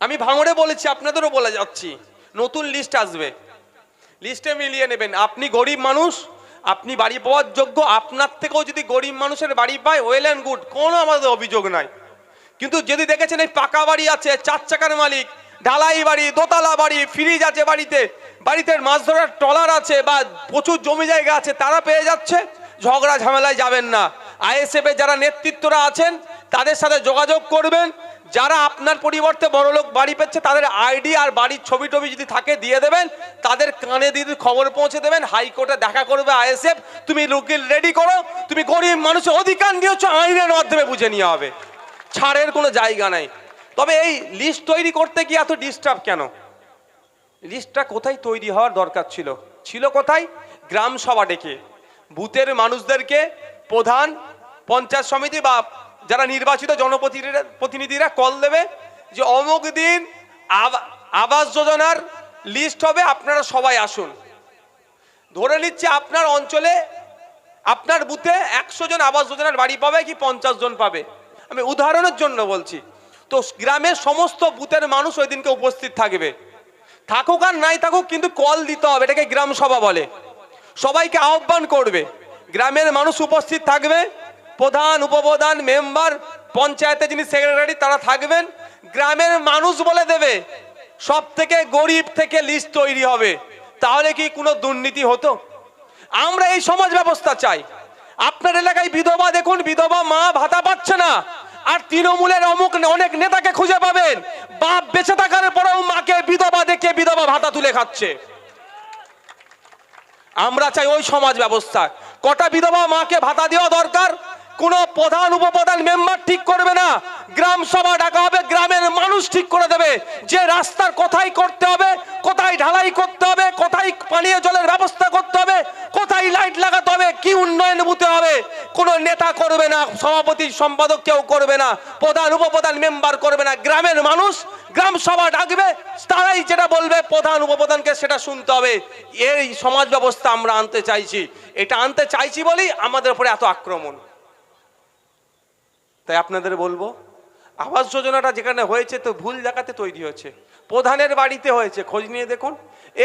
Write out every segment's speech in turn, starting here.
আমি ভাঙড়ে বলেছি, আপনাদেরও বলে যাচ্ছি। নতুন লিস্ট আসবে। লিস্টে মিলিয়ে নেবেন। আপনি গরিব মানুষ, আপনি বাড়ি পাওয়ার যোগ্য, আপনার থেকেও যদি গরিব মানুষের বাড়ি পায় ওয়েল অ্যান্ড গুড কোনো আমাদের অভিযোগ নাই। কিন্তু যদি দেখেছেন এই পাকা বাড়ি আছে, চার চাকার মালিক, ঢালাই বাড়ি, দোতলা বাড়ি ফ্রিজ আছে বাড়িতে বাড়িতে মাছ ধরার ট্রলার আছে বা প্রচুর জমি জায়গা আছে, তারা পেয়ে যাচ্ছে, ঝগড়া ঝামেলায় যাবেন না। আইএসএফ এর যারা নেতৃত্বরা আছেন, তাদের সাথে যোগাযোগ করবেন যারা আপনার পরিবর্তে বড় লোক বাড়ি পেচ্ছে তাদের আইডি আর বাড়ির ছবি টবি যদি থাকে দিয়ে দেবেন, তাদের কানে দিদি খবর পৌঁছে দেবেন, হাইকোর্টে দেখা করবে আইএসএফ, তুমি উকিল রেডি করো, তুমি গরিব মানুষের অধিকার নিয়ে হচ্ছে আইনের মাধ্যমে বুঝে নেওয়া হবে। ছাড়ের কোনো জায়গা নাই। তবে এই লিস্ট তৈরি করতে গিয়ে এত ডিস্টার্ব কেন? লিস্টটা কোথায় তৈরি হওয়ার দরকার ছিল? ছিল কোথায়? গ্রাম সভা ডেকে। বুথের মানুষদেরকে প্রধান, পঞ্চায়েত সমিতি বা যারা নির্বাচিত জনপ্রতিনিধিরা প্রতিনিধিরা কল দেবে যে অমুক দিন আবা- আবাস যোজনার লিস্ট হবে, আপনারা সবাই আসুন। ধরে নিচ্ছে আপনার অঞ্চলে আপনার বুথে একশো জন আবাস যোজনার বাড়ি পাবে কি পঞ্চাশ জন পাবে? আমি উদাহরণের জন্য বলছি, তো গ্রামের সমস্ত বুথের মানুষ ওই দিনকে উপস্থিত থাকবে। থাকুক আর নাই থাকুক, কিন্তু কল দিতে হবে, এটাকে গ্রাম সভা বলে। সবাইকে আহ্বান করবে, গ্রামের মানুষ উপস্থিত থাকবে প্রধান উপপ্রধান মেম্বার, পঞ্চায়েতে যিনি সেক্রেটারি, তারা থাকবেন। গ্রামের মানুষ বলে দেবে সব থেকে গরিব থেকে লিস্ট তৈরি হবে। তাহলে কি কোনো দুর্নীতি হতো? আমরা এই সমাজ ব্যবস্থা চাই। আপনার এলাকায় বিধবা দেখুন, বিধবা মা ভাতা পাচ্ছে না। আর তৃণমূলের অমুক অনেক নেতাকে খুঁজে পাবেন। বাপ বেঁচে থাকার পরেও মাকে বিধবা দেখে বিধবা ভাতা তুলে খাচ্ছে। আমরা চাই ওই সমাজ ব্যবস্থা। কটা বিধবা মাকে ভাতা দেওয়া দরকার? কোন প্রধান উপপ্রধান মেম্বার ঠিক করবে না। গ্রাম সভা ডাকা হবে, গ্রামের মানুষ ঠিক করে দেবে। যে রাস্তার কোথায় করতে হবে, কোথায় ঢালাই করতে হবে, কোথায় পানীয় জলের ব্যবস্থা করতে হবে, কোথায় লাইট লাগাতে হবে, কি উন্নয়ন হতে হবে, কোনো নেতা করবে না, সভাপতি সম্পাদক কেউ করবে না, প্রধান উপপ্রধান মেম্বার করবে না, গ্রামের মানুষ, গ্রাম সভা ডাকবে, তারাই যেটা বলবে, প্রধান উপপ্রধানকে সেটা শুনতে হবে। এই সমাজ ব্যবস্থা আমরা আনতে চাইছি। এটা আনতে চাইছি বলেই আমাদের উপরে এত আক্রমণ। তাই আপনাদের বলব, আবাস যোজনাটা যেখানে হয়েছে তো ভুল জায়গাতে তৈরি হয়েছে। প্রধানের বাড়িতে হয়েছে, খোঁজ নিয়ে দেখুন।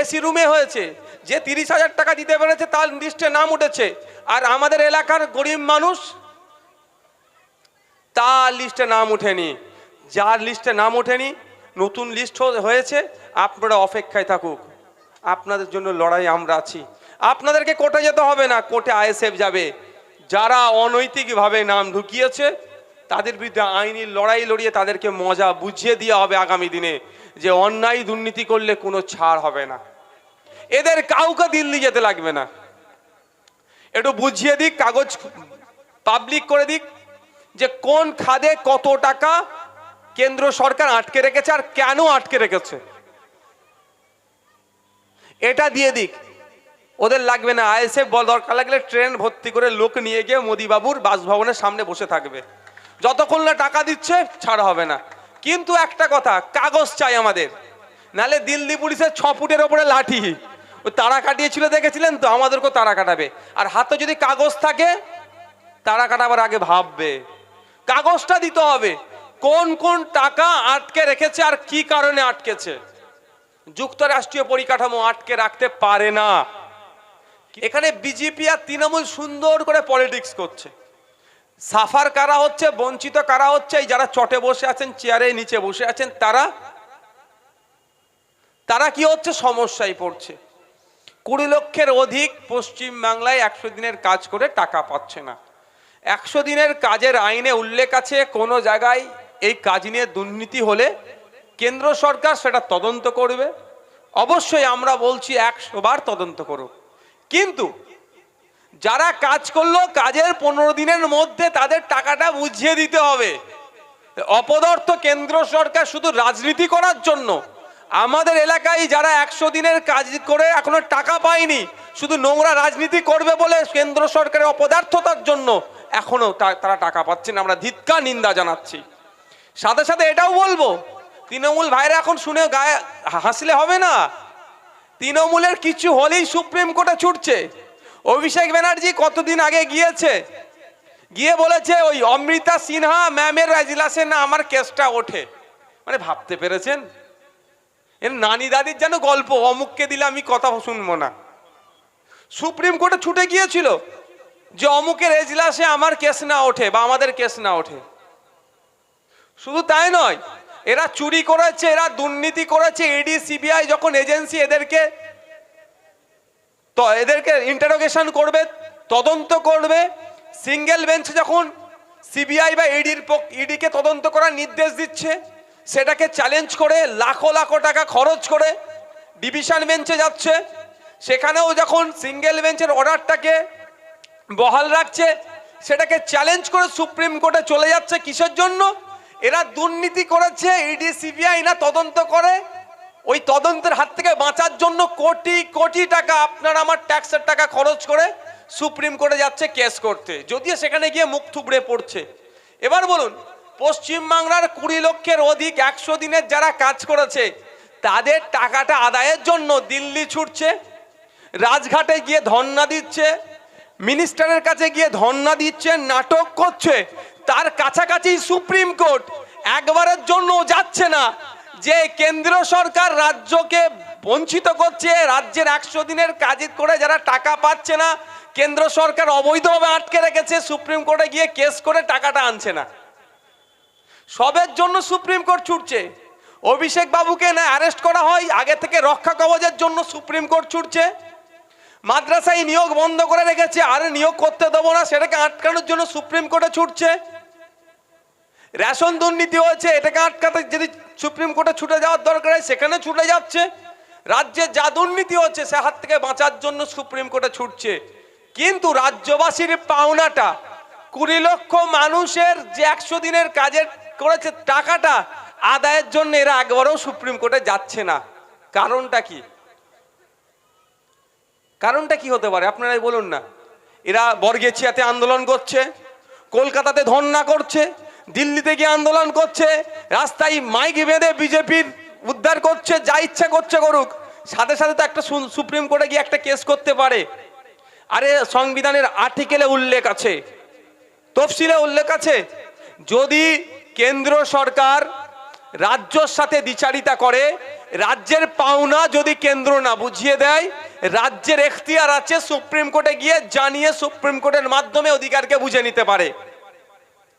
এসি রুমে হয়েছে, যে তিরিশ হাজার টাকা দিতে পেরেছে তার লিস্টে নাম উঠেছে। আর আমাদের এলাকার গরিব মানুষ, তার লিস্টে নাম ওঠেনি। যার লিস্টে নাম ওঠেনি, নতুন লিস্ট হয়েছে, আপনারা অপেক্ষায় থাকুক। আপনাদের জন্য লড়াই আমরা আছি। আপনাদেরকে কোর্টে যেতে হবে না, কোর্টে আইএসএফ যাবে। যারা অনৈতিকভাবে নাম ঢুকিয়েছে তাদের বিরুদ্ধে আইনি লড়াই লড়িয়ে তাদেরকে মজা বুঝিয়ে দেওয়া হবে আগামী দিনে যে অন্যায় দুর্নীতি করলে কোনো ছাড় হবে না। এদের কাউকে দিল্লি যেতে লাগবে না। একটু বুঝিয়ে দিক, কাগজ পাবলিক করে দিক যে কোন খাদে কত টাকা কেন্দ্র সরকার আটকে রেখেছে আর কেন আটকে রেখেছে। এটা দিয়ে দিক। ওদের লাগবে না, আইএসএফ বল দরকার লাগলে ট্রেন ভর্তি করে লোক নিয়ে গিয়ে মোদিবাবুর বাসভবনের সামনে বসে থাকবে। যতক্ষণ না টাকা দিচ্ছে, ছাড় হবে না। কিন্তু একটা কথা, কাগজ চাই আমাদের। নালে দিল্লি পুলিশের ছ ফুটের ওপরে লাঠি। তারা কাটিয়েছিল, দেখেছিলেন তো? আমাদেরকেও তারা কাটাবে। আর হাতে যদি কাগজ থাকে, তারা কাটাবার আগে ভাববে। কাগজটা দিতে হবে। কোন কোন টাকা আটকে রেখেছে আর কি কারণে আটকেছে? যুক্তরাষ্ট্রীয় পরিকাঠামো আটকে রাখতে পারে না। এখানে বিজেপি আর তৃণমূল সুন্দর করে পলিটিক্স করছে। সাফার কারা হচ্ছে, বঞ্চিত কারা হচ্ছে, এই যারা চটে বসে আছেন, চেয়ারে নিচে বসে আছেন, তারা তারা কি হচ্ছে, সমস্যায় পড়ছে। কুড়ি লক্ষের অধিক পশ্চিম বাংলায় একশো দিনের কাজ করে টাকা পাচ্ছে না। একশো দিনের কাজের আইনে উল্লেখ আছে, কোনো জায়গায় এই কাজ নিয়ে দুর্নীতি হলে কেন্দ্র সরকার সেটা তদন্ত করবে। অবশ্যই আমরা বলছি, একশো বার তদন্ত করুক। কিন্তু যারা কাজ করল, কাজের পনেরো দিনের মধ্যে তাদের টাকাটা বুঝিয়ে দিতে হবে। অপদর্থ কেন্দ্র সরকার শুধু রাজনীতি করার জন্য। আমাদের এলাকায় যারা একশো দিনের কাজ করে এখনও টাকা পায়নি, শুধু নোংরা রাজনীতি করবে বলে কেন্দ্র সরকারের অপদার্থতার জন্য এখনও তারা টাকা পাচ্ছে না। আমরা ধিৎকার নিন্দা জানাচ্ছি। সাথে সাথে এটাও বলব, তৃণমূল ভাইরা এখন শুনে গায়ে হাসলে হবে না। তৃণমূলের কিছু হলেই সুপ্রিম কোর্টে ছুটছে। অভিষেক ব্যানার্জি কতদিন আগে গিয়েছে? গিয়ে বলেছে, ওই অমৃতা সিনহা ম্যামের এজলাসে না আমার কেসটা ওঠে। মানে ভাবতে পেরেছেন? এর নানি দাদির যেন গল্প, অমুককে দিলে আমি কথা শুনব না। সুপ্রিম কোর্টে ছুটে গিয়েছিল যে অমুকের এজলাসে আমার কেস না ওঠে বা আমাদের কেস না ওঠে। শুধু তাই নয়, এরা চুরি করেছে, এরা দুর্নীতি করেছে ইডি সিবিআই যখন এজেন্সি এদেরকে তো এদেরকে ইন্টারোগেশন করবে, তদন্ত করবে। সিঙ্গেল বেঞ্চ যখন সিবিআই বা ইডির ইডিকে তদন্ত করার নির্দেশ দিচ্ছে, সেটাকে চ্যালেঞ্জ করে লাখো লাখো টাকা খরচ করে ডিভিশন বেঞ্চে যাচ্ছে। সেখানেও যখন সিঙ্গেল বেঞ্চের অর্ডারটাকে বহাল রাখছে, সেটাকে চ্যালেঞ্জ করে সুপ্রিম কোর্টে চলে যাচ্ছে। কিসের জন্য? এরা দুর্নীতি করেছে ইডি সিবিআই না তদন্ত করে। ওই তদন্তের হাত থেকে বাঁচার জন্য কোটি কোটি টাকা আপনার আমার ট্যাক্সের টাকা খরচ করে সুপ্রিম কোর্টে যাচ্ছে কেস করতে। যদিও সেখানে গিয়ে মুখ থুবড়ে পড়ছে। এবার বলুন পশ্চিমবাংলার কুড়ি লক্ষের অধিক একশো দিনের যারা কাজ করেছে, তাদের টাকাটা আদায়ের জন্য দিল্লি ছুটছে, রাজঘাটে গিয়ে ধর্ণা দিচ্ছে, মিনিস্টারের কাছে গিয়ে ধর্ণা দিচ্ছে, নাটক করছে, তার কাছাকাছি সুপ্রিম কোর্ট একবারের জন্য যাচ্ছে না। যে কেন্দ্র সরকার রাজ্যকে বঞ্চিত করছে, রাজ্যের একশো দিনের কাজ করে যারা টাকা পাচ্ছে না, কেন্দ্র সরকার অবৈধভাবে আটকে রেখেছে, সুপ্রিম কোর্টে গিয়ে কেস করে টাকাটা আনছে না। সবের জন্য সুপ্রিম কোর্ট ছুটছে। অভিষেক বাবুকে না অ্যারেস্ট করা হয়, আগে থেকে রক্ষা কবচের জন্য সুপ্রিম কোর্ট ছুটছে। মাদ্রাসায় নিয়োগ বন্ধ করে রেখেছে, আর নিয়োগ করতে দেবো না, সেটাকে আটকানোর জন্য সুপ্রিম কোর্টে ছুটছে। রেশন দুর্নীতি হয়েছে, এটাকে আটকাতে যদি সুপ্রিম কোর্টে ছুটে যাওয়ার দরকার হয়, সেখানে ছুটে যাচ্ছে। রাজ্যে যা দুর্নীতি হচ্ছে, সে হাত থেকে বাঁচার জন্য সুপ্রিম কোর্টে ছুটছে। কিন্তু রাজ্যবাসীর পাওনাটা, কুড়ি লক্ষ মানুষের যে একশো দিনের কাজের করেছে টাকাটা, আদায়ের জন্য এরা একবারও সুপ্রিম কোর্টে যাচ্ছে না। কারণটা কি? কারণটা কি হতে পারে? আপনারাই বলুন না। এরা বর্গেছিয়াতে আন্দোলন করছে, কলকাতাতে ধর্ণা করছে দিল্লিতে গিয়ে আন্দোলন করছে, রাস্তায় মাইক বেঁধে বিজেপির উদ্ধার করছে, যা ইচ্ছা করছে করুক। সাথে সাথে তো একটা সুপ্রিম কোর্টে গিয়ে একটা কেস করতে পারে। আরে, সংবিধানের আর্টিকেলে উল্লেখ আছে, তফসিলে উল্লেখ আছে, যদি কেন্দ্র সরকার রাজ্যর সাথে দ্বিচারিতা করে, রাজ্যের পাওনা যদি কেন্দ্র না বুঝিয়ে দেয়, রাজ্যের এখতিয়ার আছে সুপ্রিম কোর্টে গিয়ে জানিয়ে সুপ্রিম কোর্টের মাধ্যমে অধিকারকে বুঝে নিতে পারে।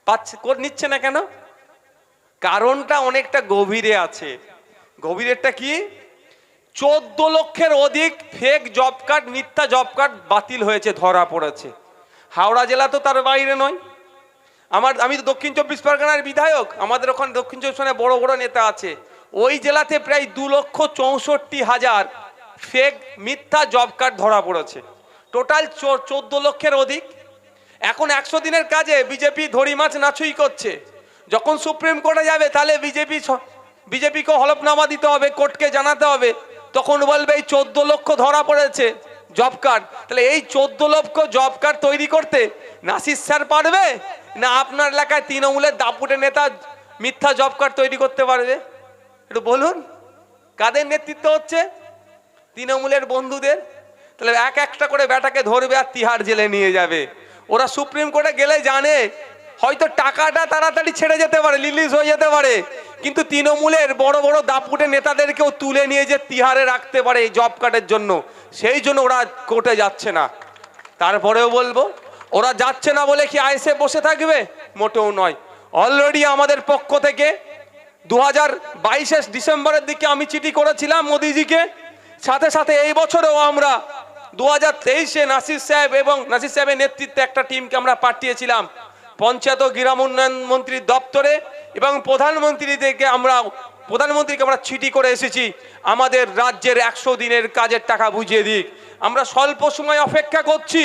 পাচ্ছে নিচ্ছে না কেন? কারণটা অনেকটা গভীরে আছে। গভীরেরটা কি? চোদ্দ লক্ষের অধিক ফেক জব কার্ড মিথ্যা জব কার্ড বাতিল হয়েছে, ধরা পড়েছে। হাওড়া জেলা তো তার বাইরে নয়। আমার, আমি তো দক্ষিণ চব্বিশ পরগনার বিধায়ক, আমাদের ওখানে দক্ষিণ চব্বিশ পরগনায় বড় বড় নেতা আছে। ওই জেলাতে প্রায় দু লক্ষ চৌষট্টি হাজার ফেক মিথ্যা জব কার্ড ধরা পড়েছে। টোটাল চোদ্দ লক্ষের অধিক এখন একশো দিনের কাজে বিজেপি ধরি মাছ নাছুই করছে। যখন সুপ্রিম কোর্টে যাবে, তাহলে বিজেপি বিজেপিকে হলফনামা দিতে হবে, কোর্টকে জানাতে হবে। তখন বলবে, এই চোদ্দ লক্ষ ধরা পড়েছে জব কার্ড। তাহলে এই চোদ্দ লক্ষ জব কার্ড তৈরি করতে নাসির স্যার পারবে? না আপনার এলাকায় তৃণমূলের দাপুটে নেতা মিথ্যা জব কার্ড তৈরি করতে পারবে? একটু বলুন, কাদের নেতৃত্ব হচ্ছে? তৃণমূলের বন্ধুদের। তাহলে এক একটা করে ব্যাটাকে ধরবে আর তিহার জেলে নিয়ে যাবে। ওরা সুপ্রিম কোর্টে গেলে জানে। হয়তো টাকাটা তাড়াতাড়ি ছেড়ে যেতে পারে, রিলিজ হয়ে যেতে পারে। কিন্তু তৃণমূলের বড় বড় দাপুটে নেতাদেরকেও তুলে নিয়ে যে তিহারে রাখতে পারে এই জব কার্ডের জন্য, সেই জন্য ওরা কোর্টে যাচ্ছে না। তারপরেও বলব, ওরা যাচ্ছে না বলে কি আইসে বসে থাকবে? মোটেও নয়। অলরেডি আমাদের পক্ষ থেকে দু হাজার ডিসেম্বরের দিকে আমি চিঠি করেছিলাম মোদিজিকে। সাথে সাথে এই বছরেও আমরা দু হাজার তেইশে নাসির সাহেব এবং নাসির সাহেবের নেতৃত্বে একটা টিমকে আমরা পাঠিয়েছিলাম। পঞ্চায়েত ও গ্রাম উন্নয়ন মন্ত্রীর দপ্তরে এবং প্রধানমন্ত্রীদেরকে আমরা প্রধানমন্ত্রীকে আমরা চিঠি করে এসেছি। আমাদের রাজ্যের একশো দিনের কাজের টাকা বুঝিয়ে দিক। আমরা স্বল্প সময় অপেক্ষা করছি।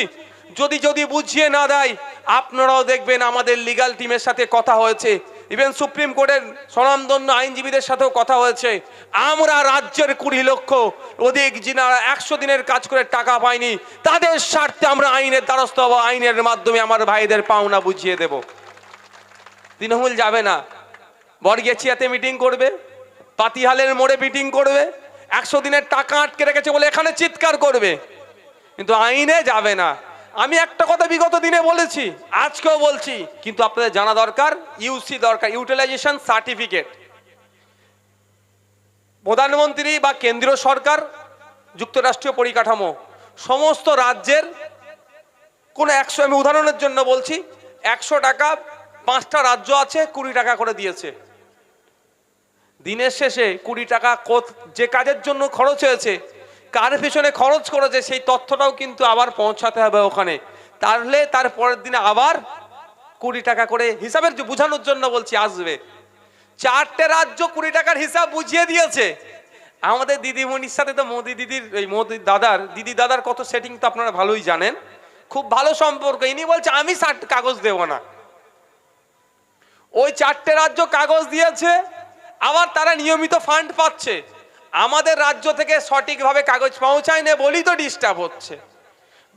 যদি যদি বুঝিয়ে না দেয়, আপনারাও দেখবেন আমাদের লিগাল টিমের সাথে কথা হয়েছে। ইভেন সুপ্রিম কোর্টের স্বনামধন্য আইনজীবীদের সাথেও কথা হয়েছে। আমরা রাজ্যের কুড়ি লক্ষ, অধিক যিনারা একশো দিনের কাজ করে টাকা পায়নি, তাদের স্বার্থে আমরা আইনের দ্বারস্থ হব, আইনের মাধ্যমে আমার ভাইদের পাওনা বুঝিয়ে দেব। তৃণমূল যাবে না। বরগেছিয়াতে মিটিং করবে, পাতিহালের মোড়ে মিটিং করবে, একশো দিনের টাকা আটকে রেখেছে বলে এখানে চিৎকার করবে। কিন্তু আইনে যাবে না। আমি একটা কথা বিগত দিনে বলেছি, আজকেও বলছি, কিন্তু আপনাদের জানা দরকার ইউসি দরকার ইউটিলাইজেশন সার্টিফিকেট প্রধানমন্ত্রী বা কেন্দ্রীয় সরকার, যুক্তরাষ্ট্রীয় পরিকাঠামো, সমস্ত রাজ্যের কোনো একশো, আমি উদাহরণের জন্য বলছি, একশো টাকা, পাঁচটা রাজ্য আছে, কুড়ি টাকা করে দিয়েছে। দিনের শেষে কুড়ি টাকা যে কাজের জন্য খরচ হয়েছে কার পেছনে খরচ করেছে সেই তথ্যটাও কিন্তু আবার পৌঁছাতে হবে ওখানে। তাহলে তার পরের দিনে আবার কুড়ি টাকা করে হিসাবের বোঝানোর জন্য বলছি, আসবে। চারটে রাজ্য কুড়ি টাকার হিসাব বুঝিয়ে দিয়েছে। আমাদের দিদিমণির সাথে তো মোদি দিদির, এই মোদি দাদার, দিদি দাদার কত সেটিং তো আপনারা ভালোই জানেন। খুব ভালো সম্পর্ক। ইনি বলছে, আমি ষাট কাগজ দেব না। ওই চারটে রাজ্য কাগজ দিয়েছে, আবার তারা নিয়মিত ফান্ড পাচ্ছে। আমাদের রাজ্য থেকে সঠিকভাবে কাগজ পৌঁছায় না বলেই তো ডিস্টার্ব হচ্ছে।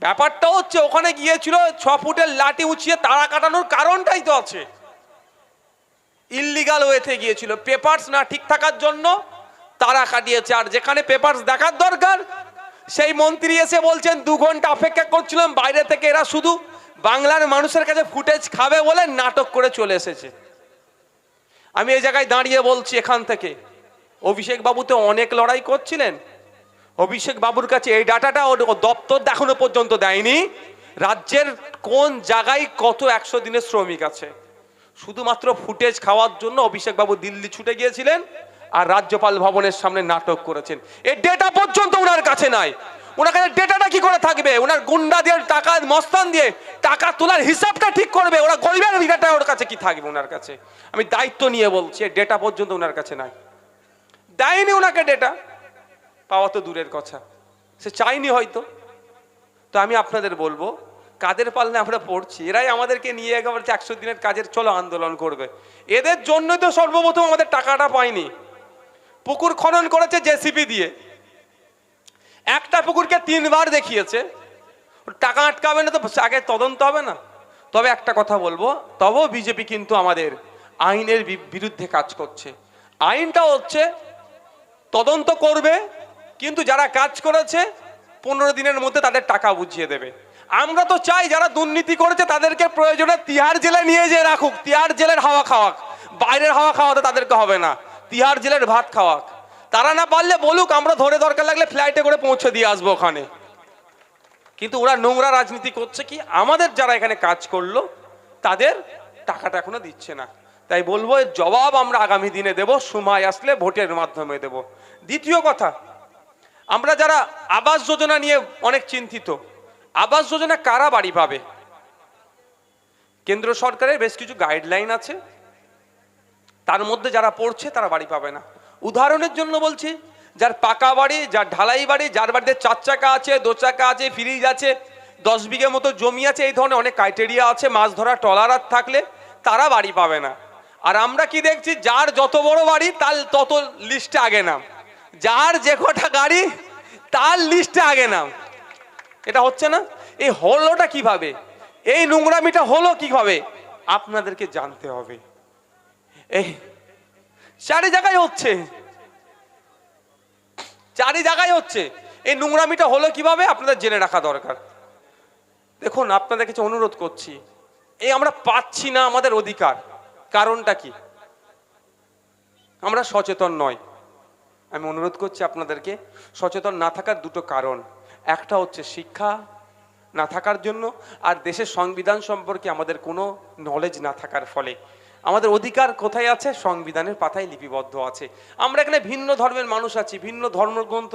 ব্যাপারটা হচ্ছে ওখানে গিয়েছিল ছ ফুটের লাঠি উঁচিয়ে তারা কাটানোর কারণটাই তো আছে। ইল্লিগাল ওয়েতে গিয়েছিল। পেপারস না ঠিক থাকার জন্য তারা কাটিয়েছে। আর যেখানে পেপারস দেখার দরকার, সেই মন্ত্রী এসে বলছেন, দু ঘণ্টা অপেক্ষা করছিলাম, বাইরে থেকে এরা শুধু বাংলার মানুষের কাছে ফুটেজ খাবে বলে নাটক করে চলে এসেছে। আমি এই জায়গায় দাঁড়িয়ে বলছি এখান থেকে অভিষেক বাবু তো অনেক লড়াই করছিলেন। অভিষেক বাবুর কাছে এই ডাটাটা ওর দপ্তর এখনও পর্যন্ত দেয়নি। রাজ্যের কোন জায়গায় কত একশো দিনের শ্রমিক আছে? শুধুমাত্র ফুটেজ খাওয়ার জন্য অভিষেক বাবু দিল্লি ছুটে গিয়েছিলেন আর রাজ্যপাল ভবনের সামনে নাটক করেছেন। এই ডেটা পর্যন্ত ওনার কাছে নাই। ওনার কাছে ডেটাটা কি করে থাকবে? ওনার গুন্ডা দিয়ে, টাকা, মস্তান দিয়ে টাকা তোলার হিসাবটা ঠিক করবে? ওরা গরিবের ডেটা ওর কাছে কি থাকবে ওনার কাছে? আমি দায়িত্ব নিয়ে বলছি ডেটা পর্যন্ত ওনার কাছে নাই। দেয়নি ওনাকে ডেটা পাওয়া তো দূরের কথা। সে চাইনি হয়তো। তো আমি আপনাদের বলব, কাদের পালনে আমরা পড়ছি? এরাই আমাদেরকে নিয়ে একেবারে একশো দিনের কাজের, চলো আন্দোলন করবে। এদের জন্যই তো সর্বপ্রথম আমাদের টাকাটা পাইনি পুকুর খনন করেছে জেসিপি দিয়ে। একটা পুকুরকে তিনবার দেখিয়েছে। টাকা আটকাবে না তো, আগে তদন্ত হবে না। তবে একটা কথা বলব, তবেও বিজেপি কিন্তু আমাদের আইনের বিরুদ্ধে কাজ করছে। আইনটা হচ্ছে তদন্ত করবে, কিন্তু যারা কাজ করেছে, পনেরো দিনের মধ্যে তাদের টাকা বুঝিয়ে দেবে। আমরা তো চাই যারা দুর্নীতি করেছে, তাদেরকে প্রয়োজনে তিহার জেলে নিয়ে যেয়ে রাখুক। তিহার জেলের হাওয়া খাওয়াক। বাইরের হাওয়া খাওয়াতে তাদেরকে হবে না। তিহার জেলের ভাত খাওয়াক। তারা না পারলে বলুক, আমরা ধরে দরকার লাগলে ফ্লাইটে করে পৌঁছে দিয়ে আসব ওখানে। কিন্তু ওরা নোংরা রাজনীতি করছে কি? আমাদের যারা এখানে কাজ করল, তাদের টাকাটা এখনও দিচ্ছে না। তাই বলব এর জবাব আমরা আগামী দিনে দেব, সময় আসলে ভোটের মাধ্যমে দেব। দ্বিতীয় কথা, আমরা যারা আবাস যোজনা নিয়ে অনেক চিন্তিত, আবাস যোজনা কারা বাড়ি পাবে? কেন্দ্র সরকারের বেশ কিছু গাইডলাইন আছে, তার মধ্যে যারা পড়ছে তারা বাড়ি পাবে না। উদাহরণের জন্য বলছি, যার পাকা বাড়ি, যার ঢালাই বাড়ি, যার বাড়িতে চার চাকা আছে, দো চাকা আছে ফ্রিজ আছে, দশ বিঘে মতো জমি আছে, এই ধরনের অনেক ক্রাইটেরিয়া আছে, মাছ ধরা ট্রলার থাকলে তারা বাড়ি পাবে না। আর আমরা কি দেখছি? যার যত বড় বাড়ি, তার তত লিস্টে আগে নাম। যার যে কটা গাড়ি, তার লিস্টে আগে নাম। এটা হচ্ছে না? এই হলোটা কীভাবে? এই নোংরামিটা হলো কীভাবে? আপনাদেরকে জানতে হবে। এই চারি জায়গায় হচ্ছে। চারি জায়গায় হচ্ছে। এই নোংরামিটা হলো কীভাবে? আপনাদের জেনে রাখা দরকার। দেখুন, আপনাদের কিছু অনুরোধ করছি। এই আমরা পাচ্ছি না আমাদের অধিকার। কারণটা কি? আমরা সচেতন নয় আমি অনুরোধ করছি আপনাদেরকে, সচেতন না থাকার দুটো কারণ। একটা হচ্ছে শিক্ষা না থাকার জন্য, আর দেশের সংবিধান সম্পর্কে আমাদের কোনো নলেজ না থাকার ফলে। আমাদের অধিকার কোথায় আছে? সংবিধানের পাতায় লিপিবদ্ধ আছে। আমরা এখানে ভিন্ন ধর্মের মানুষ আছি, ভিন্ন ধর্মগ্রন্থ,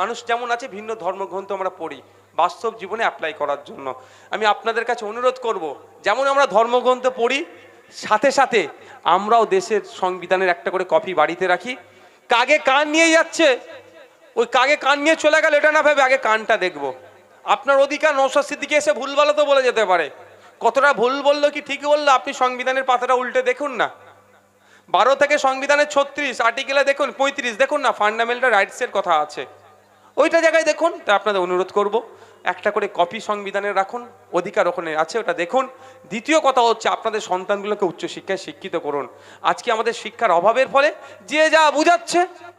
মানুষ যেমন আছে, ভিন্ন ধর্মগ্রন্থ আমরা পড়ি, বাস্তব জীবনে অ্যাপ্লাই করার জন্য। আমি আপনাদের কাছে অনুরোধ করব, যেমন আমরা ধর্মগ্রন্থ পড়ি সাথে সাথে আমরাও দেশের সংবিধানের একটা করে কপি বাড়িতে রাখি। কাগে কান নিয়ে যাচ্ছে? ওই কাগে কান নিয়ে চলে গেল এটা না ভেবে আগে কানটা দেখব। আপনার অধিকার সিদ্দিকি এসে ভুল ভালো তো বলে যেতে পারে। কতটা ভুল বলল কি ঠিক বলল? আপনি সংবিধানের পাতাটা উল্টে দেখুন না। বারো থেকে সংবিধানের ছত্রিশ আর্টিকেলে দেখুন, পঁয়ত্রিশ, দেখুন না ফান্ডামেন্টাল রাইটসের কথা আছে। ওইটা জায়গায় দেখুন, তা আপনাদের অনুরোধ করব। একটা করে কপি সংবিধানের রাখুন, অধিকার ওখানে আছে, ওটা দেখুন। দ্বিতীয় কথা হচ্ছে, আপনাদের সন্তানগুলোকে উচ্চশিক্ষায় শিক্ষিত করুন। আজকে আমাদের শিক্ষার অভাবের ফলে যে যা বুঝাচ্ছে